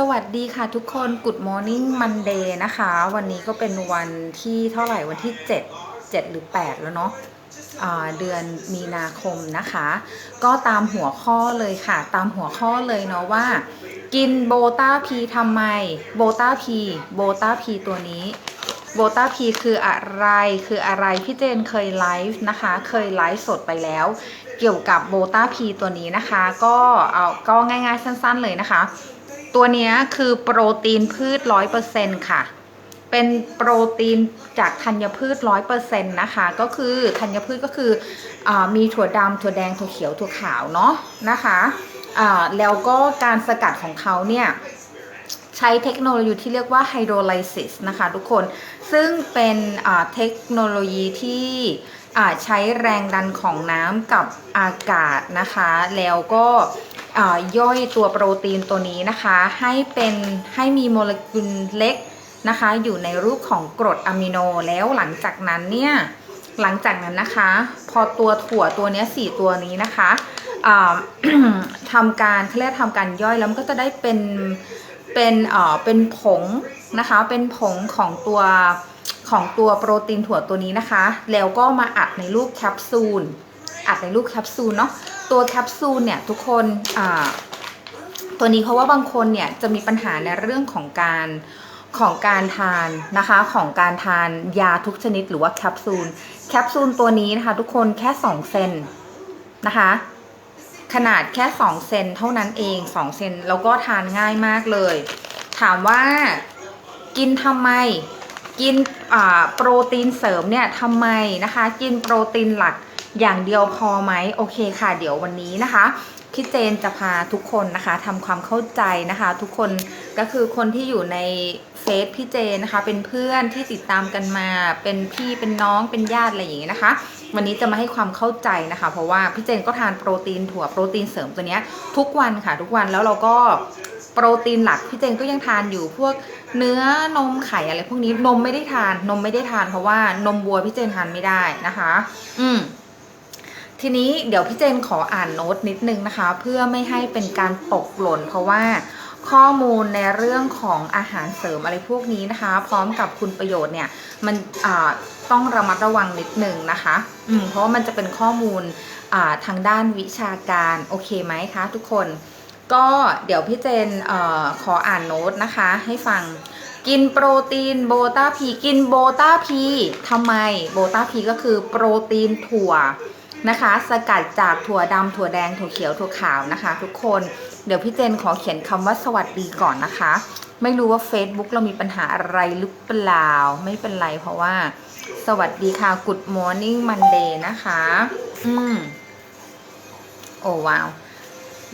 สวัสดีค่ะทุกคน Good Morning Monday นะคะ วันนี้ก็เป็นวันที่เท่าไหร่วันที่ 7 7 หรือ 8 แล้วเนาะเดือนมีนาคมนะคะ ก็ตามหัวข้อเลยค่ะ ตามหัวข้อเลยเนาะว่า กินโบตาพีทำไม โบตาพีโบตาพีตัวนี้โบตาพีคืออะไรคืออะไรพี่เจนเคยไลฟ์นะคะ เคยไลฟ์สดไปแล้ว เกี่ยวกับโบตาพีตัวนี้นะคะ ก็เอาก็ง่ายๆสั้น ๆเลยนะคะ ตัวนี้คือโปรตีนพืชร้อยเปอร์เซ็นค่ะ เป็นโปรตีนจากธัญพืชร้อยเปอร์เซ็นต์นะคะ ก็คือธัญพืชก็คืออมีถั่วดำถั่วแดงถั่วเขียวถั่วขาวเนาะนะคะแล้วก็การสกัดของเขาเนี่ยใช้เทคโนโลยีที่เรียกว่าไฮโดรไลซิสนะคะทุกคน ซึ่งเป็นเทคโนโลยีที่ ใช้แรงดันของน้ำกับอากาศนะคะ แล้วก็ย่อยตัวโปรตีนตัวนี้นะคะ ให้เป็นให้มีโมเลกุลเล็กนะคะ อยู่ในรูปของกรดอะมิโนแล้วหลังจากนั้นเนี่ยหลังจากนั้นนะคะ พอตัวถั่วตัวนี้สี่ตัวนี้นะคะทำการเขาเรียกทำการย่อยแล้วมันก็จะได้เป็นเป็นเอ่อเป็นผงนะคะ เป็นผงของตัว ของตัวโปรตีนถั่วตัวนี้นะคะ แล้วก็มาอัดในรูปแคปซูล อัดในรูปแคปซูลเนาะ ตัวแคปซูลเนี่ยทุกคนอ่าตัวนี้เพราะว่าบางคนเนี่ยจะมีปัญหาในเรื่องของการของการทานนะคะของการทานยาทุกชนิดหรือว่าแคปซูล แคปซูลตัวนี้นะคะทุกคนแค่ 2 เซนนะคะ ขนาดแค่ 2 เซนเท่านั้นเอง 2 เซนแล้วก็ทานง่ายมากเลย ถามว่ากินทำไม กินโปรตีนเสริมเนี่ยทำไมนะคะ กินโปรตีนหลักอย่างเดียวพอไหมโอเคค่ะ เดี๋ยววันนี้นะคะพี่เจนจะพาทุกคนนะคะทำความเข้าใจนะคะ ทุกคนก็คือคนที่อยู่ในเฟซพี่เจนนะคะ เป็นเพื่อนที่ติดตามกันมา เป็นพี่เป็นน้องเป็นญาติอะไรอย่างเงี้ยนะคะ วันนี้จะมาให้ความเข้าใจนะคะ เพราะว่าพี่เจนก็ทานโปรตีนถั่วโปรตีนเสริมตัวเนี้ยทุกวันค่ะทุกวันแล้วเราก็ โปรตีนหลักพี่เจนก็ยังทานอยู่พวกเนื้อนมไข่อะไรพวกนี้นมไม่ได้ทาน นมไม่ได้ทาน เพราะว่านมวัวพี่เจนทานไม่ได้นะคะ อืมทีนี้เดี๋ยวพี่เจนขออ่านโน้ตนิดนึงนะคะ เพื่อไม่ให้เป็นการตกหล่น เพราะว่าข้อมูลในเรื่องของอาหารเสริมอะไรพวกนี้นะคะ พร้อมกับคุณประโยชน์เนี่ยมันต้องระมัดระวังนิดนึงนะคะอืมเพราะมันจะเป็นข้อมูลทางด้านวิชาการโอเคไหมคะทุกคน ก็เดี๋ยวพี่เจนเอ่อขออ่านโน้ตนะคะ ให้ฟังกินโปรตีนโบตาพีกินโบตาพีทำไมโบตาพีก็คือโปรตีนถั่วนะคะ สกัดจากถั่วดำถั่วแดงถั่วเขียวถั่วขาวนะคะ ทุกคนเดี๋ยวพี่เจนขอเขียนคำว่าสวัสดีก่อนนะคะ ไม่รู้ว่า Facebook เรามีปัญหาอะไรหรือเปล่า ไม่เป็นไรเพราะว่า สวัสดีค่ะ Good Morning Monday นะคะ อืมโอ้ว้าว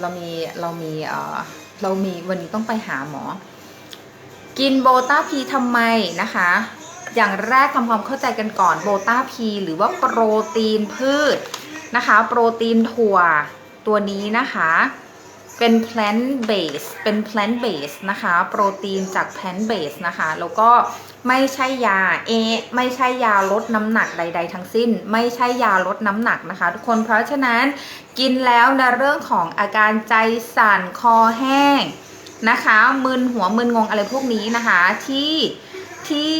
เรามีเรามีเออเรามีวันนี้ต้องไปหาหมอ กินโบตาพีทำไมนะคะ อย่างแรกทำความเข้าใจกันก่อนโบตาพีหรือว่าโปรตีนพืชนะคะ โปรตีนถั่วตัวนี้นะคะ เป็น plant base เป็น plant base นะคะ โปรตีนจาก plant base นะคะ แล้วก็ ไม่ใช่ยาเอไม่ใช่ยาลดน้ำหนักใด ๆ ทั้งสิ้น ไม่ใช่ยาลดน้ำหนักนะคะ ทุกคนเพราะฉะนั้นกินแล้วในเรื่องของอาการใจสั่นคอแห้งนะคะมึนหัวมึนงงอะไรพวกนี้นะคะที่ที่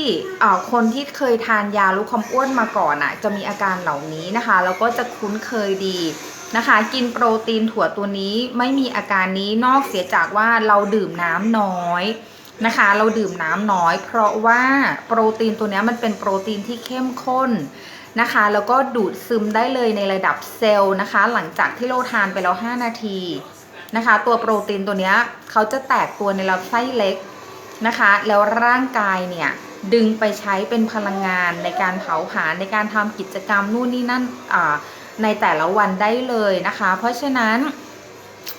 คนที่เคยทานยาลดความอ้วนมาก่อนอะจะมีอาการเหล่านี้นะคะแล้วก็จะคุ้นเคยดีนะคะ กินโปรตีนถั่วตัวนี้ไม่มีอาการนี้นอกเสียจากว่าเราดื่มน้ำน้อย นะคะ เราดื่มน้ำน้อย เพราะว่าโปรตีนตัวนี้มันเป็นโปรตีนที่เข้มข้นนะคะ แล้วก็ดูดซึมได้เลยในระดับเซลล์นะคะ หลังจากที่เราทานไปแล้ว 5 นาทีนะคะ ตัวโปรตีนตัวนี้เขาจะแตกตัวในลำไส้เล็กนะคะ แล้วร่างกายเนี่ยดึงไปใช้เป็นพลังงานในการเผาผลาญในการทำกิจกรรมนู่นนี่นั่นในแต่ละวันได้เลยนะคะ เพราะฉะนั้น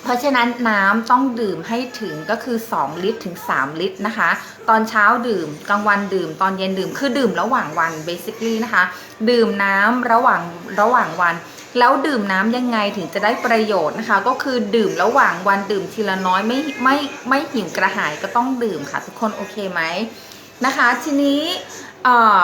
เพราะฉะนั้นน้ำต้องดื่มให้ถึงก็คือ 2 ลิตรถึง 3 ลิตรนะคะ ตอนเช้าดื่มกลางวันดื่ม ตอนเย็นดื่มคือดื่มระหว่างวัน basically นะคะ ดื่มน้ำระหว่างระหว่างวัน แล้วดื่มน้ำยังไงถึงจะได้ประโยชน์นะคะ ก็คือดื่มระหว่างวันดื่มทีละน้อยไม่ไม่ไม่หิวกระหายก็ต้องดื่มค่ะ ทุกคนโอเคไหมนะคะ ทีนี้เอ่อ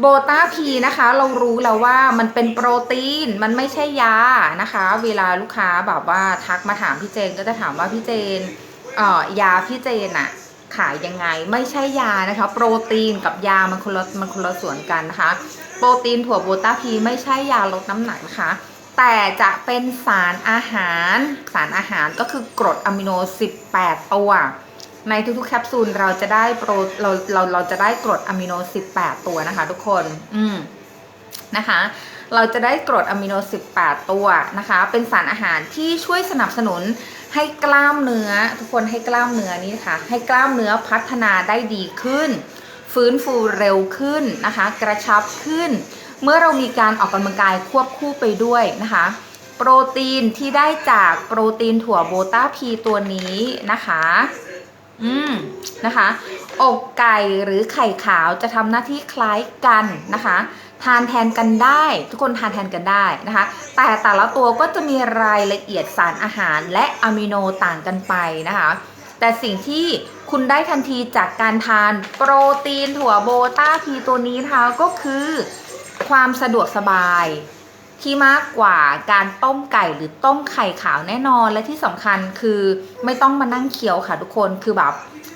โบตาพีนะคะ เรารู้แล้วว่ามันเป็นโปรตีนมันไม่ใช่ยานะคะ เวลาลูกค้าแบบว่าทักมาถามพี่เจนก็จะถามว่าพี่เจนเอ่อยาพี่เจนอะขายยังไงไม่ใช่ยานะคะ โปรตีนกับยามันคนละมันคนละส่วนกันนะคะ โปรตีนถั่วโบต้าพีไม่ใช่ยาลดน้ำหนักนะคะ แต่จะเป็นสารอาหาร สารอาหารก็คือกรดอะมิโน 18 ตัว ในทุกๆแคปซูลเราจะได้โปรเราเราเราจะได้กรดอะมิโน 18 ตัวนะคะ ทุกคน อืมนะคะ เราจะได้กรดอะมิโน 18 ตัวนะคะ เป็นสารอาหารที่ช่วยสนับสนุนให้กล้ามเนื้อ ทุกคนให้กล้ามเนื้อนี้ค่ะ ให้กล้ามเนื้อพัฒนาได้ดีขึ้น ฟื้นฟูเร็วขึ้นนะคะ กระชับขึ้น เมื่อเรามีการออกกำลังกายควบคู่ไปด้วยนะคะโปรตีนที่ได้จากโปรตีนถั่วโบต้าพีตัวนี้นะคะ อืมนะคะอกไก่หรือไข่ขาวจะทำหน้าที่คล้ายกันนะคะ ทานแทนกันได้ ทุกคนทานแทนกันได้นะคะ แต่แต่ละตัวก็จะมีรายละเอียดสารอาหารและอะมิโนต่างกันไปนะคะ แต่สิ่งที่คุณได้ทันทีจากการทานโปรตีนถั่วโบต้าพีตัวนี้นะคะก็คือ ความสะดวกสบาย ที่มากกว่าการต้มไก่หรือต้มไข่ขาวแน่นอนและที่สำคัญคือไม่ต้องมานั่งเคี้ยวค่ะทุกคนคือแบบ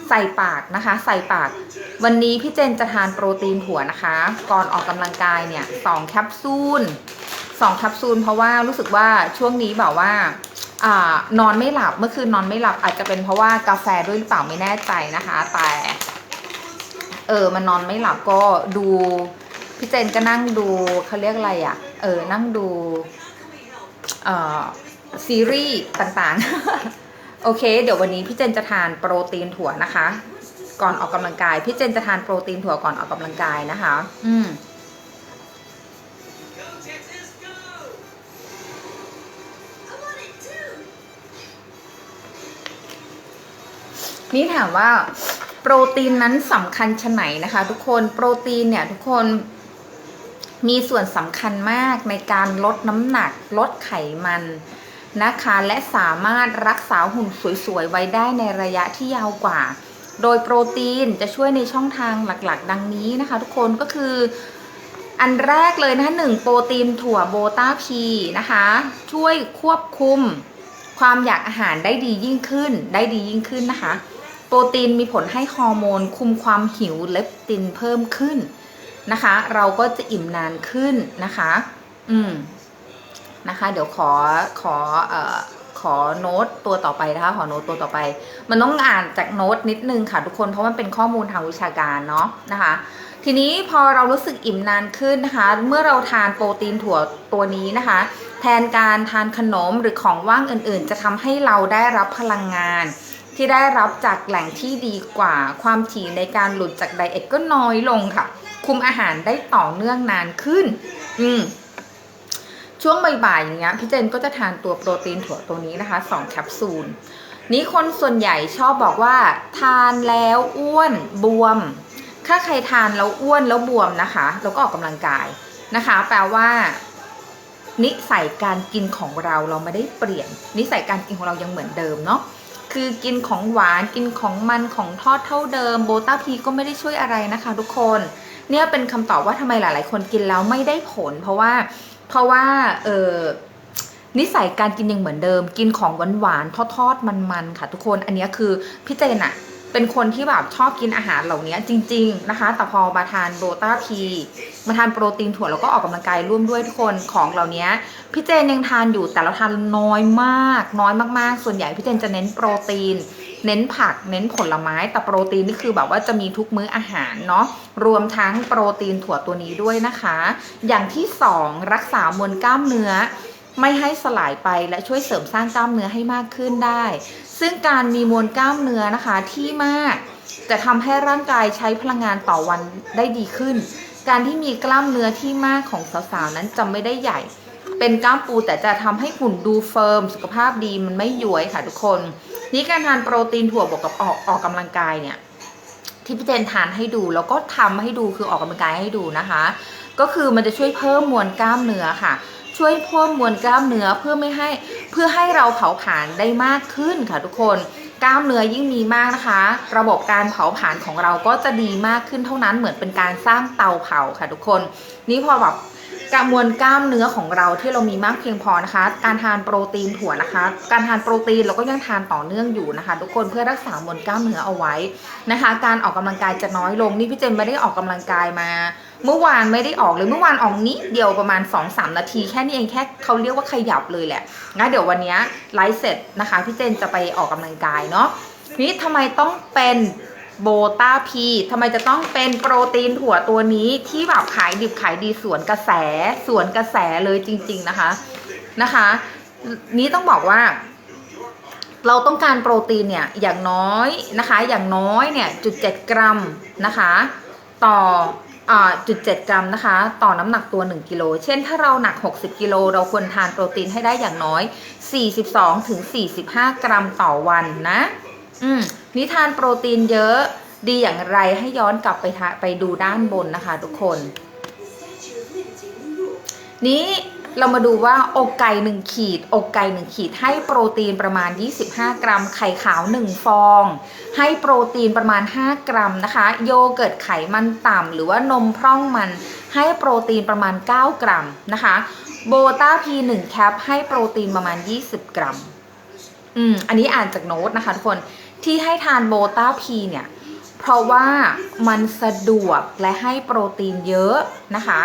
ใส่ปากนะคะ ใส่ปาก วันนี้พี่เจนจะทานโปรตีนถั่วนะคะ ก่อนออกกำลังกายเนี่ยสองแคปซูลสองแคปซูลเพราะว่ารู้สึกว่าช่วงนี้แบบว่าอนอนไม่หลับเมื่อคืนนอนไม่หลับอาจจะเป็นเพราะว่ากาแฟด้วยหรือเปล่าไม่แน่ใจนะคะ แต่เออมันนอนไม่หลับก็ดูพี่เจนก็นั่งดูเขาเรียกอะไรอะ่ะ เออนั่งดูเอ่อซีรีส์ต่างๆ โอเค เดี๋ยววันนี้พี่เจนจะทานโปรตีนถั่วนะคะ ก่อนออกกำลังกาย พี่เจนจะทานโปรตีนถั่วก่อนออกกำลังกายนะคะ อืมนี่ถามว่าโปรตีนนั้นสำคัญชะไหนนะคะ ทุกคนโปรตีนเนี่ยทุกคน มีส่วนสำคัญมากในการลดน้ำหนัก ลดไขมันนะคะ และสามารถรักษาหุ่นสวยๆ ไว้ได้ในระยะที่ยาวกว่า โดยโปรตีนจะช่วยในช่องทางหลักๆ ดังนี้นะคะ ทุกคนก็คือ อันแรกเลยนะคะหนึ่งโปรตีนถั่วโบต้าพีนะคะ ช่วยควบคุมความอยากอาหารได้ดียิ่งขึ้น ได้ดียิ่งขึ้นนะคะ โปรตีนมีผลให้ฮอร์โมน คุมความหิวเลปตินเพิ่มขึ้น นะคะ เราก็จะอิ่มนานขึ้นนะคะ อืมนะคะ เดี๋ยวขอขอเอ่อขอโน้ตตัวต่อไปนะคะ ขอโน้ตตัวต่อไป มันต้องอ่านจากโน้ตนิดนึงค่ะทุกคนเพราะมันเป็นข้อมูลทางวิชาการเนาะนะคะ ทีนี้พอเรารู้สึกอิ่มนานขึ้นนะคะ เมื่อเราทานโปรตีนถั่วตัวนี้นะคะ แทนการทานขนมหรือของว่างอื่นๆ จะทำให้เราได้รับพลังงานที่ได้รับจากแหล่งที่ดีกว่าความถี่ในการหลุดจากไดเอทก็น้อยลงค่ะ คุมอาหารได้ต่อเนื่องนานขึ้น อืมช่วงบ่ายๆอย่างเงี้ยพี่เจนก็จะทานตัวโปรตีนถั่วตัวนี้นะคะ2แคปซูลนี้คนส่วนใหญ่ชอบบอกว่า ทานแล้วอ้วนบวม ถ้าใครทานแล้วอ้วนแล้วบวมนะคะแล้วก็ออกกำลังกายนะคะ แปลว่า นิสัยการกินของเราเราไม่ได้เปลี่ยน นิสัยการกินของเรายังเหมือนเดิมเนาะคือกินของหวานกินของมันของทอดเท่าเดิมโบต้าพีก็ไม่ได้ช่วยอะไรนะคะ ทุกคน เนี่ยเป็นคำตอบว่าทำไมหลาย ๆ คนกินแล้วไม่ได้ผล เพราะว่าเพราะว่าเออนิสัยการกินยังเหมือนเดิม กินของหวานๆทอดๆมันๆค่ะทุกคนอันนี้คือพี่เจนอะเป็นคนที่แบบชอบกินอาหารเหล่านี้จริง ๆนะคะ แต่พอมาทานโบต้าพีมาทานโปรตีนถั่วแล้วก็ออกกำลังกายร่วมด้วยทุกคนของเหล่านี้พี่เจนยังทานอยู่แต่เราทานน้อยมาก น้อยมากๆ ส่วนใหญ่พี่เจนจะเน้นโปรตีน เน้นผักเน้นผลไม้แต่โปรตีนนี่คือแบบว่าจะมีทุกมื้ออาหารเนาะรวมทั้งโปรตีนถั่วตัวนี้ด้วยนะคะ อย่างที่สองรักษามวลกล้ามเนื้อไม่ให้สลายไปและช่วยเสริมสร้างกล้ามเนื้อให้มากขึ้นได้ ซึ่งการมีมวลกล้ามเนื้อนะคะที่มาก จะทำให้ร่างกายใช้พลังงานต่อวันได้ดีขึ้น การที่มีกล้ามเนื้อที่มากของสาวๆนั้นจะไม่ได้ใหญ่ เป็นกล้ามปูแต่จะทำให้หุ่นดูเฟิร์มสุขภาพดีมันไม่ย้วยค่ะทุกคน นี่การทานโปรตีนถั่วบวกกับออกออกกำลังกายเนี่ยที่พี่เจนทานให้ดูแล้วก็ทำให้ดูคือออกกำลังกายให้ดูนะคะ ก็คือมันจะช่วยเพิ่มมวลกล้ามเนื้อค่ะ ช่วยเพิ่มมวลกล้ามเนื้อเพื่อไม่ให้เพื่อให้เราเผาผลาญได้มากขึ้นค่ะทุกคนกล้ามเนื้อยิ่งมีมากนะคะ ระบบการเผาผลาญของเราก็จะดีมากขึ้นเท่านั้นเหมือนเป็นการสร้างเตาเผาค่ะทุกคน นี่พอแบบ กระมวลกล้ามเนื้อของเราที่เรามีมากเพียงพอนะคะ การทานโปรตีนถั่วนะคะ การทานโปรตีนเราก็ยังทานต่อเนื่องอยู่นะคะ ทุกคนเพื่อรักษามวลกล้ามเนื้อเอาไว้นะคะ การออกกำลังกายจะน้อยลงนี่พี่เจนไม่ได้ออกกำลังกายมา เมื่อวานไม่ได้ออกเลยเมื่อวานออกนิดเดียวประมาณ 2-3 นาที แค่นี้เองแค่เขาเรียกว่าขยับเลยแหละงั้นเดี๋ยววันนี้ไลฟ์เสร็จนะคะพี่เจนจะไปออกกำลังกายเนาะนี่ทำไมต้องเป็น โบต้าพีทำไมจะต้องเป็นโปรตีนถั่วตัวนี้ที่แบบขายดิบขายดีสวนกระแสสวนกระแสเลยจริง ๆนะคะนะคะ นี้ต้องบอกว่า เราต้องการโปรตีนเนี่ยอย่างน้อยนะคะ อย่างน้อยเนี่ยจุดเจ็ดกรัมนะคะ ต่ออ่าจุดเจ็ดกรัมนะคะ ต่อน้ำหนักตัว 1กิโลเช่นถ้าเราหนัก 60กิโลเราควรทานโปรตีนให้ได้อย่างน้อย 42ถึง45 กรัมต่อวันนะ อืมนิทานโปรตีนเยอะดีอย่างไรให้ย้อนกลับไปไปดูด้านบนนะคะ ทุกคน นี้เรามาดูว่าอกไก่หนึ่งขีด อกไก่หนึ่งขีด ให้โปรตีนประมาณ 25 กรัม ไข่ขาว 1 ฟอง ให้โปรตีนประมาณ 5 กรัมนะคะ โยเกิร์ตไขมันต่ำหรือว่านมพร่องมัน ให้โปรตีนประมาณ 9 กรัมนะคะโบต้าพี1แคปให้โปรตีนประมาณ 20 กรัม อืม อันนี้อ่านจากโน้ตนะคะทุกคน ที่ให้ทานโบต้าพีเนี่ย เพราะว่ามันสะดวกและให้โปรตีนเยอะนะคะ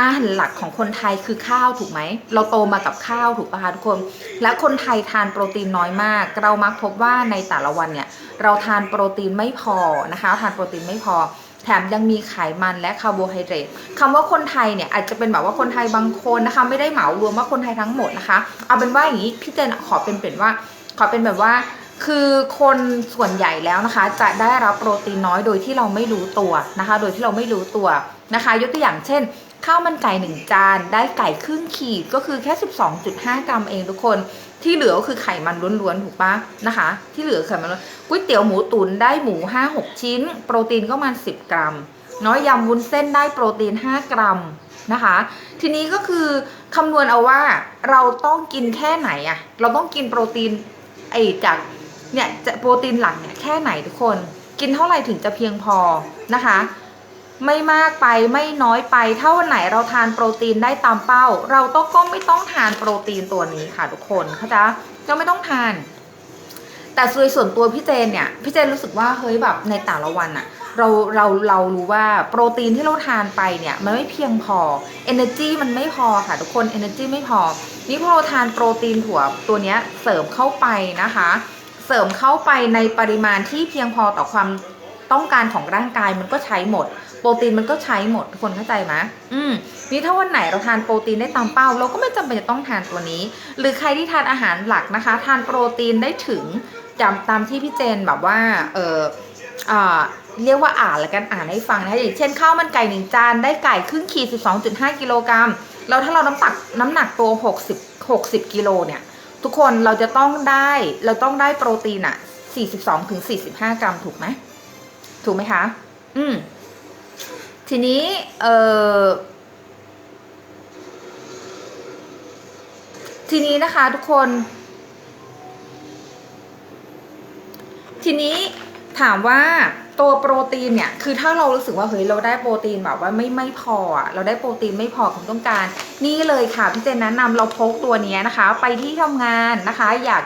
อาหารหลักของคนไทยคือข้าวถูกไหม เราโตมากับข้าวถูกปะคะทุกคน และคนไทยทานโปรตีนน้อยมาก เรามักพบว่าในแต่ละวันเนี่ย เราทานโปรตีนไม่พอนะคะ ทานโปรตีนไม่พอ แถมยังมีไขมันและคาร์โบไฮเดรตคำว่าคนไทยเนี่ยอาจจะเป็นแบบว่าคนไทยบางคนนะคะ ไม่ได้เหมารวมว่าคนไทยทั้งหมดนะคะ เอาเป็นว่าอย่างนี้พี่เจนขอเป็นเป็นว่า ขอเป็นแบบว่า คือคนส่วนใหญ่แล้วนะคะ จะได้รับโปรตีนน้อยโดยที่เราไม่รู้ตัวนะคะ โดยที่เราไม่รู้ตัวนะคะ ยกตัวอย่างเช่นข้าวมันไก่หนึ่งจานได้ไก่ครึ่งขีดก็คือแค่ 12.5 กรัมเองทุกคนที่เหลือก็คือไขมันล้วนๆถูกปะนะคะ ที่เหลือไขมันล้วนก๋วยเตี๋ยวหมูตุ๋นได้หมู 5-6 ชิ้น โปรตีนก็มาณ10 กรัมน้อยยำวุ้นเส้นได้โปรตีน 5 กรัมนะคะ ทีนี้ก็คือคำนวณเอาว่าเราต้องกินแค่ไหนอะเราต้องกินโปรตีนไอจาก เนี่ยจะโปรตีนหลักเนี่ยแค่ไหนทุกคน กินเท่าไหร่ถึงจะเพียงพอนะคะ ไม่มากไปไม่น้อยไปถ้าวันไหนเราทานโปรตีนได้ตามเป้า เราต้องก็ไม่ต้องทานโปรตีนตัวนี้ค่ะทุกคนเข้าใจก็ไม่ต้องทาน แต่โดยส่วนตัวพี่เจนเนี่ยพี่เจนรู้สึกว่าเฮ้ยแบบในแต่ละวันอะเราเราเรารู้ว่าโปรตีนที่เราทานไปเนี่ยมันไม่เพียงพอ energy มันไม่พอค่ะทุกคน energy ไม่พอ นี่พอเราทานโปรตีนถั่วตัวเนี้ยเสริมเข้าไปนะคะ เสริมเข้าไปในปริมาณที่เพียงพอต่อความต้องการของร่างกายมันก็ใช้หมด โปรตีนมันก็ใช้หมดทุกคนเข้าใจไหมอืมนี่ถ้าวันไหนเราทานโปรตีนได้ตามเป้า เราก็ไม่จำเป็นจะต้องทานตัวนี้ หรือใครที่ทานอาหารหลักนะคะ ทานโปรตีนได้ถึงจำตามที่พี่เจนแบบว่าเอออ่าเรียกว่าอ่านแล้วกันอ่านให้ฟังนะคะอย่างเช่นข้าวมันไก่หนึ่งจานได้ไก่ครึ่งขีด 12.5 กิโลกรัมแล้วถ้าเราน้ำตักน้ำหนักตัว 60 60 กิโลเนี่ย ทุกคนเราจะต้องได้เราต้องได้โปรตีนอะ42ถึง45 กรัมถูกไหมถูกไหมคะ อืม ทีนี้เออทีนี้นะคะทุกคน ทีนี้ ถามว่าตัวโปรตีนเนี่ย คือถ้าเรารู้สึกว่าเฮ้ยเราได้โปรตีนแบบว่าไม่ไม่พอเราได้โปรตีนไม่พอความต้องการ นี่เลยค่ะพี่เจนแนะนำเราพกตัวนี้นะคะ ไปที่ทำงานนะคะ อยาก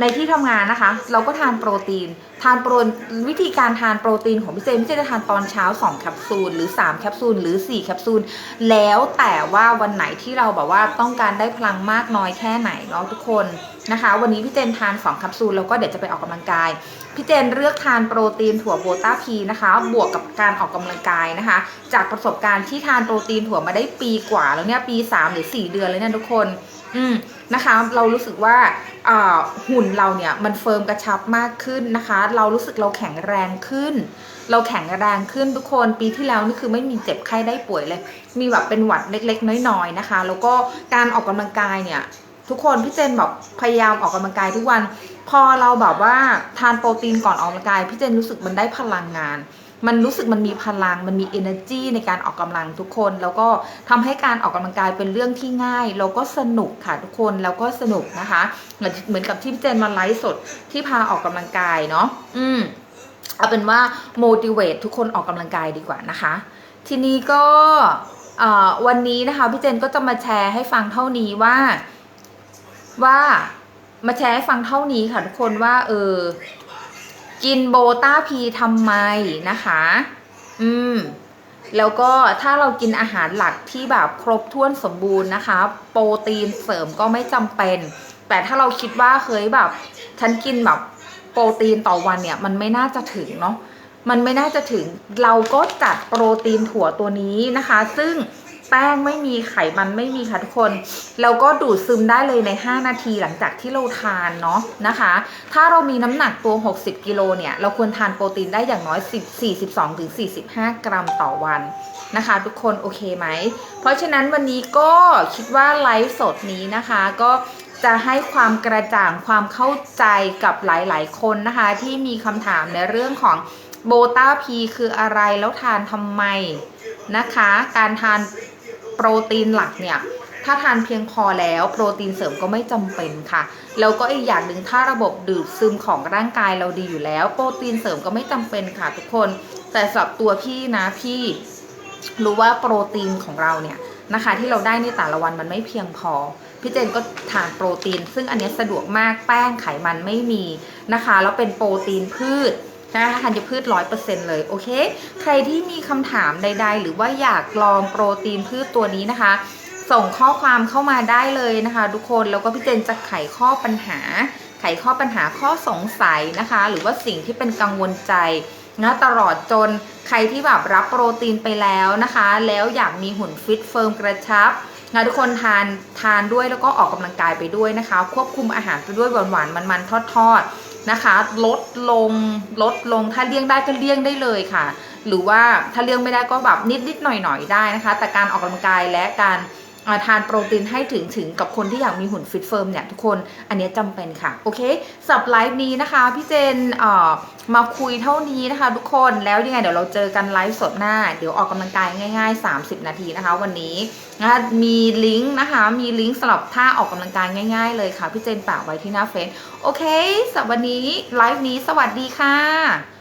ในที่ทำงานนะคะ เราก็ทานโปรตีน ทานโปรวิธีการทานโปรตีนของพี่เจนพี่เจนจะทานตอนเช้า 2 แคปซูล หรือ 3 แคปซูล หรือ 4 แคปซูล แล้วแต่ว่าวันไหนที่เราแบบว่าต้องการได้พลังมากน้อยแค่ไหนเนาะทุกคนนะคะ วันนี้พี่เจนทาน 2 แคปซูล แล้วก็เดี๋ยวจะไปออกกำลังกาย พี่เจนเลือกทานโปรตีนถั่วโบต้าพีนะคะ บวกกับการออกกำลังกายนะคะ จากประสบการณ์ที่ทานโปรตีนถั่วมาได้ปีกว่าแล้วเนี่ยปี 3 หรือ 4 เดือนเลยเนี่ยทุกคน อืมนะคะเรารู้สึกว่าหุ่นเราเนี่ยมันเฟิร์มกระชับมากขึ้นนะคะ เรารู้สึกเราแข็งแรงขึ้น เราแข็งแรงขึ้นทุกคนปีที่แล้วนี่คือไม่มีเจ็บไข้ได้ป่วยเลย มีแบบเป็นหวัดเล็กๆ น้อยๆนะคะ แล้วก็การออกกำลังกายเนี่ยทุกคนพี่เจนแบบพยายามออกกำลังกายทุกวัน พอเราแบบว่าทานโปรตีนก่อนออกกำลังกายพี่เจนรู้สึกมันได้พลังงาน มันรู้สึกมันมีพลัง มันมี energy ในการออกกำลังทุกคน แล้วก็ทำให้การออกกำลังกายเป็นเรื่องที่ง่าย แล้วก็สนุกค่ะทุกคน แล้วก็สนุกนะคะ เหมือนเหมือนกับที่พี่เจนมาไลฟ์สดที่พาออกกำลังกายเนาะ อืม เอาเป็นว่า motivate ทุกคนออกกำลังกายดีกว่านะคะ ทีนี้ก็วันนี้นะคะพี่เจนก็จะมาแชร์ให้ฟังเท่านี้ว่าว่ามาแชร์ให้ฟังเท่านี้ค่ะทุกคนว่าเออ กินโบต้าพีทำไมนะคะ อืม แล้วก็ถ้าเรากินอาหารหลักที่แบบครบถ้วนสมบูรณ์นะคะ โปรตีนเสริมก็ไม่จำเป็น แต่ถ้าเราคิดว่าเคยแบบ ฉันกินแบบโปรตีนต่อวันเนี่ย มันไม่น่าจะถึงเนาะมันไม่น่าจะถึงเราก็จัดโปรตีนถั่วตัวนี้นะคะ ซึ่ง ป้งไม่มีไขมันไม่มีค่ะทุกคนเราก็ดูดซึมได้เลยใน 5 นาทีหลังจากที่เราทานเนาะนะคะ ถ้าเรามีน้ำหนักตัว 60 กิโลเนี่ย เราควรทานโปรตีนได้อย่างน้อย 42-45 กรัมต่อวันนะคะทุกคนโอเคไหม เพราะฉะนั้นวันนี้ก็คิดว่าไลฟ์สดนี้นะคะก็จะให้ความกระจ่างความเข้าใจกับหลายๆ คนนะคะ ที่มีคำถามในเรื่องของโบต้าพีคืออะไรแล้วทานทำไมนะคะ การทาน โปรตีนหลักเนี่ยถ้าทานเพียงพอแล้วโปรตีนเสริมก็ไม่จำเป็นค่ะ แล้วก็อีกอย่างหนึ่งถ้าระบบดูดซึมของร่างกายเราดีอยู่แล้ว โปรตีนเสริมก็ไม่จำเป็นค่ะทุกคน แต่สำหรับตัวพี่นะพี่รู้ว่าโปรตีนของเราเนี่ยนะคะ ที่เราได้ในแต่ละวันมันไม่เพียงพอพี่เจนก็ทานโปรตีน ซึ่งอันนี้สะดวกมากแป้งไขมันไม่มีนะคะ แล้วเป็นโปรตีนพืช นะคะธัญพืชร้อยเปอร์เซ็นเลยโอเค ใครที่มีคำถามใด ๆ หรือว่าอยากลองโปรตีนพืชตัวนี้นะคะ ส่งข้อความเข้ามาได้เลยนะคะ ทุกคนแล้วก็พี่เจนจะไขข้อปัญหา ไขข้อปัญหาข้อสงสัยนะคะ หรือว่าสิ่งที่เป็นกังวลใจนะตลอดจนใครที่แบบรับโปรตีนไปแล้วนะคะ แล้วอยากมีหุ่นฟิตเฟิร์มกระชับนะทุกคนทานทานด้วยแล้วก็ออกกำลังกายไปด้วยนะคะ ควบคุมอาหารไปด้วยหวานหวานๆมันๆทอดๆ นะคะ ลดลงลดลงถ้าเลี่ยงได้ก็เลี่ยงได้เลยค่ะ หรือว่าถ้าเลี่ยงไม่ได้ก็แบบนิดนิดหน่อยหน่อยได้นะคะ แต่การออกกำลังกายและการ ทานโปรตีนให้ถึงถึงกับคนที่อยากมีหุ่นฟิตเฟิร์มเนี่ยทุกคนอันนี้จำเป็นค่ะ โอเคสับไลฟ์นี้นะคะ พี่เจนเมาคุยเท่านี้นะคะ ทุกคนแล้วยังไงเดี๋ยวเราเจอกันไลฟ์สดหน้า เดี๋ยวออกกำลังกายง่าย ๆ 30 นาทีนะคะ วันนี้นะคะมีลิงก์นะคะ มีลิงก์สำหรับท่าออกกำลังกายง่าย ๆ เลยค่ะ พี่เจนฝากไว้ที่หน้าเฟซโอเคสำหรับวันนี้ไลฟ์นี้สวัสดีค่ะ